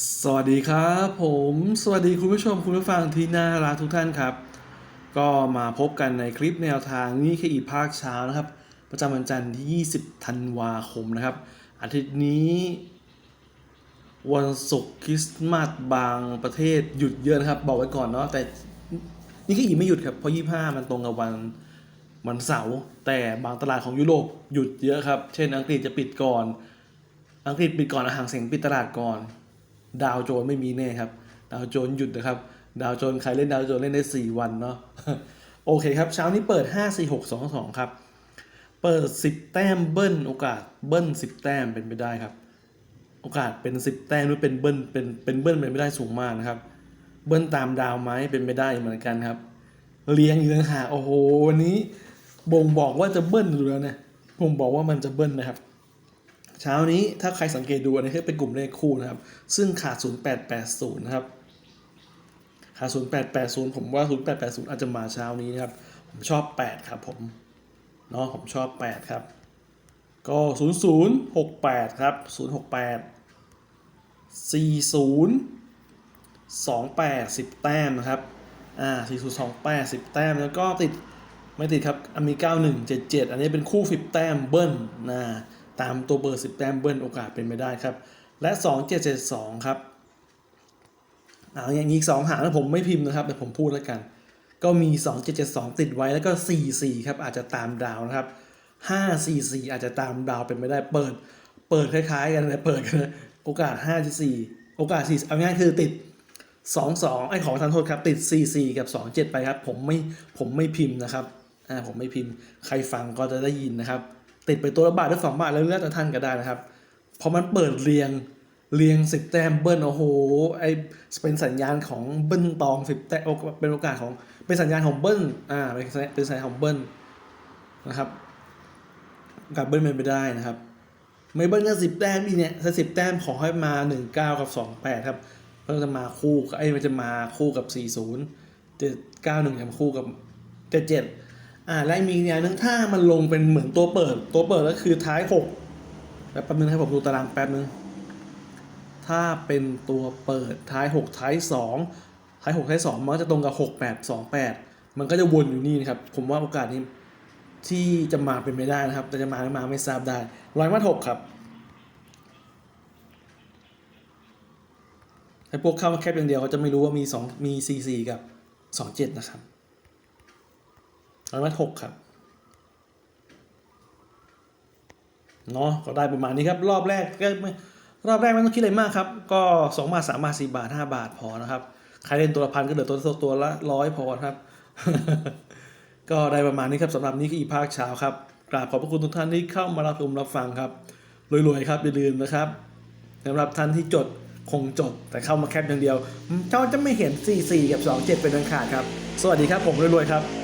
สวัสดีครับผมสวัสดีคุณผู้ชมคุณผู้ฟังที่น่ารักทุกท่านครับ ก็มาพบกันในคลิปแนวทางนี่คืออีภาคเช้านะครับ ประจำวันจันทร์ที่ 20 ธันวาคมนะครับ อาทิตย์นี้ วันศุกร์คริสต์มาสบางประเทศหยุดเยอะนะครับ บอกไว้ก่อนเนาะแต่นี่ก็อีไม่หยุดครับเพราะ 25 มันตรงกับวันวันเสาร์แต่บางตลาดของยุโรปหยุดเยอะครับ เช่น อังกฤษจะปิดก่อน อังกฤษปิดก่อนอาหารเสียงปิดตลาดก่อน ดาวโจนไม่มีแน่ครับ ดาวโจนหยุดนะครับ ดาวโจนใครเล่นดาวโจนเล่นได้ 4 วันเนาะ โอเคครับ เช้านี้เปิด 5 4 6 2 2 ครับ เปิด 10 แต้มเบิ้ลโอกาสเบิ้ล 10 แต้มเป็นไปได้ครับ โอกาสเป็น 10 แต้มหรือเป็นเบิ้ลเป็นเป็นเบิ้ลเป็นไปได้สูงมากนะครับ เบิ้ลตามดาวไหมเป็นไปได้เหมือนกันครับ เลี้ยงอีกต่างหากโอ้โหวันนี้บ่งบอกว่าจะเบิ้ลอยู่แล้วเนี่ยบ่งบอกว่ามันจะเบิ้ลนะครับ เช้านี้ถ้าใครสังเกตดูอันนี้คือเป็นกลุ่มเลขคู่นะครับ ซึ่งขาด 0880 นะครับ ขาด 0880 ผมว่า 0880 อาจจะมาเช้านี้นะครับ ผมชอบ 8 ครับผมเนาะผมชอบ 8 ครับ ก็ 0068 ครับ 068 40 28 10 แต้มนะครับ อ่า 4028 10 แต้ม แล้วก็ติด ไม่ติดครับอมี9177 อันนี้เป็นคู่ 10 แต้มเบิ้ลนะ ตามตัวเบอร์ 10 แต้มเบิ้ลโอกาสเป็นไปได้ครับ และ 2772 ครับเอาอย่างนี้อีกสองหางนะผมไม่พิมพ์นะครับ แต่ผมพูดแล้วกัน ก็มี 2772 ติดไว้แล้วก็ 44 ครับ อาจจะตามดาวนะครับ 544 อาจจะตามดาวเป็นไม่ได้เปิด เปิดคล้ายๆ กันเลยเปิดกันโอกาส 5 4 โอกาส 4 เอาง่ายคือติด 2 2 ไอ้ของทานโทษครับ ติด 4 4 กับ 2 7 ไปครับ ผมไม่ผมไม่พิมพ์นะครับอ่าผมไม่พิมพ์ใครฟังก็จะได้ยินนะครับ ติดไปตัวละบาทหรือสองบาทแล้วแล้วแต่ท่านก็ได้นะครับเพราะมันเปิดเรียงเรียงสิบแต้มเบิ้ลโอ้โหไอเป็นสัญญาณของเบิ้ลตองสิบแต้มเป็นโอกาสของเป็นสัญญาณของเบิ้ลอ่าเป็นสัญเป็นสัญญาณของเบิ้ลนะครับกาสเบิ้ลเป็นไปได้นะครับ ไม่เบิ้ลก็สิบแต้มอีเนี่ยถ้าสิบแต้มขอให้มาหนึ่งเก้ากับสองแปดครับเพิ่งจะมาคู่ไอ้มันจะมาคู่กับสี่ศูนย์เจ็ดเก้าหนึ่งจะมาคู่กับเจ็ดเจ็ด อ่าและมีอย่างนึงถ้ามันลงเป็นเหมือนตัวเปิด ตัวเปิดก็คือท้ายหกแป๊บนึงให้ผมดูตารางแป๊บนึง ถ้าเป็นตัวเปิดท้ายหกท้ายสองท้ายหกท้ายสองมันก็จะตรงกับหกแปดสองแปดมันก็จะวนอยู่นี่นะครับ ผมว่าโอกาสนี้ที่จะมาเป็นไม่ได้นะครับ แต่จะมาหรือมาไม่ทราบได้ร้อยมาถกครับไอ้พวกเข้ามาแคบอย่างเดียวเขาจะไม่รู้ว่ามีสองมีซีซีกับสองเจ็ดนะครับ อยมาถกครับเนาะก็ได้ประมาณนี้ครับ รอบแรกก็ไม่รอบแรกไม่ต้องคิดอะไรมากครับ ก็สองบาทสามบาทสี่บาทห้าบาทพอนะครับใครเล่นตัวละพันก็เหลือตัวตัวละร้อยพอครับ ก็ได้ประมาณนี้ครับสำหรับนี้คืออีภาคเช้าครับกราบขอบพระคุณทุกท่านที่เข้ามารับชมรับฟังครับรวยๆครับอย่าลืมนะครับสำหรับท่านที่จดคงจดแต่เข้ามาแคปอย่างเดียวเจ้าจะไม่เห็น 44 กับ 27 เป็นอันขาดครับ สวัสดีครับผมรวยๆครับ